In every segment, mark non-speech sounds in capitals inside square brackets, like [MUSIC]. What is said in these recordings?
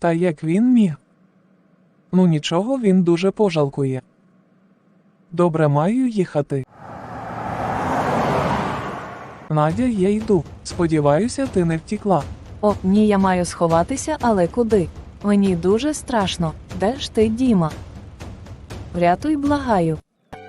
Та як він міг? Ну нічого, він дуже пожалкує. Добре, маю їхати. Надя, я йду. Сподіваюся, ти не втікла. О, ні, я маю сховатися, але куди? Мені дуже страшно. Де ж ти, Діма? Врятуй, благаю.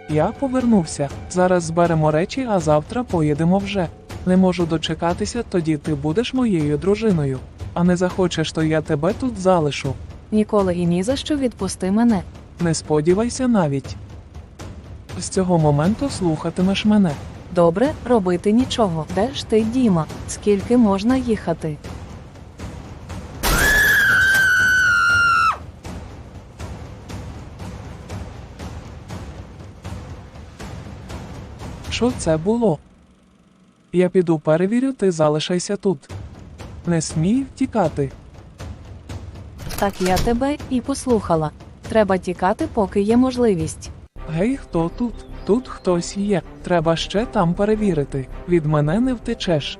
Я повернувся. Зараз зберемо речі, а завтра поїдемо вже. Не можу дочекатися, тоді ти будеш моєю дружиною. А не захочеш, то я тебе тут залишу. Ніколи і ні за що відпусти мене. Не сподівайся навіть. З цього моменту слухатимеш мене. Добре, робити нічого. Де ж ти, Діма? Скільки можна їхати? Що це було? Я піду перевірю, ти залишайся тут. Не смій втікати. Так я тебе і послухала. Треба тікати, поки є можливість. Гей, хто тут? Тут хтось є. Треба ще там перевірити. Від мене не втечеш.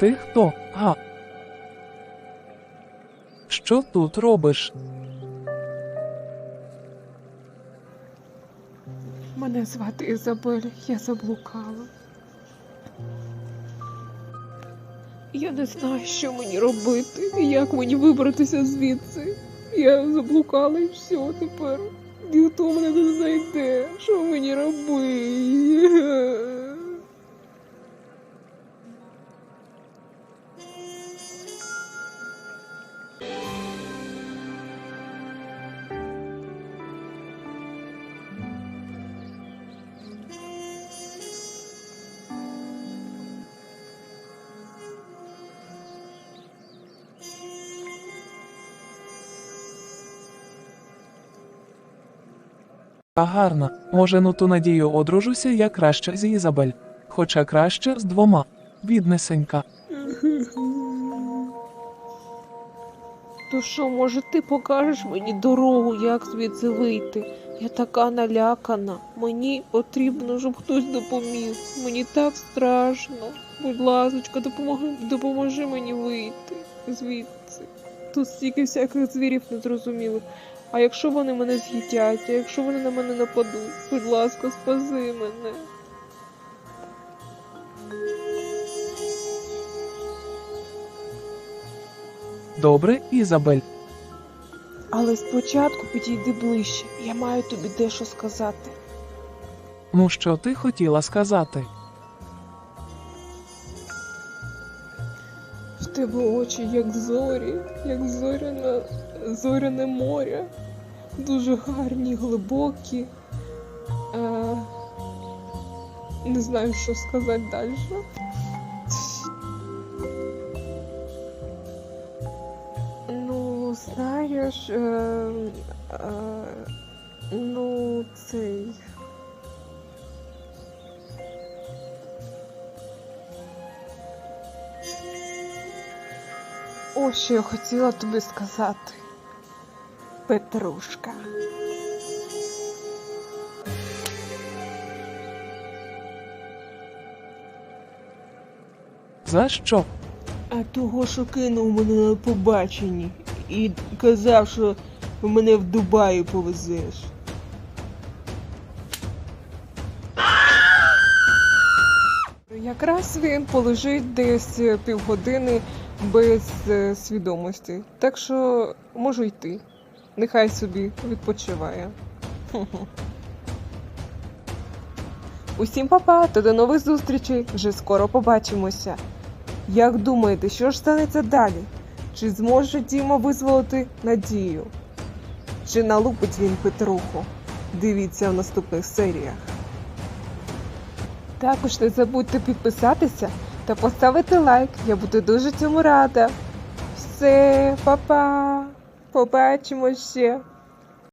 Ти хто? Га? Що тут робиш? Мене звати Ізабель, я заблукала. Я не знаю, що мені робити, як мені вибратися звідси. Я заблукала і все тепер. Ніхто мене не знайде. Що мені робити? Гарна. Може, ну ту надію одружуся я краще з Ізабель. Хоча краще з двома. Біднесенька. То що, може, ти покажеш мені дорогу, як звідси вийти? Я така налякана. Мені потрібно, щоб хтось допоміг. Мені так страшно. Будь ласочка, допомоги, допоможи мені вийти звідси. Тут стільки всяких звірів незрозумілих. А якщо вони мене з'їдять, а якщо вони на мене нападуть, будь ласка, спаси мене. Добре, Ізабель. Але спочатку підійди ближче. Я маю тобі дещо сказати. Ну що ти хотіла сказати? Тебе очі як зорі, як зоряне, зоряне море. Дуже гарні, глибокі. Е, не знаю, що сказати далі. Ну, знаєш, е, е, ну, цей. Ось що я хотіла тобі сказати. Петрушка. За що? А того, що кинув мене на побаченні і казав, що мене в Дубаї повезеш. Якраз він полежить десь півгодини без е, свідомості. Так що можу йти. Нехай собі відпочиває. [LAUGHS] Усім па-па та до нових зустрічей. Вже скоро побачимося. Як думаєте, що ж станеться далі? Чи зможе Діма визволити надію? Чи налупить він Петруху? Дивіться в наступних серіях. Також не забудьте підписатися та поставити лайк. Я буду дуже цьому рада. Все, па-па. Побачимо ще.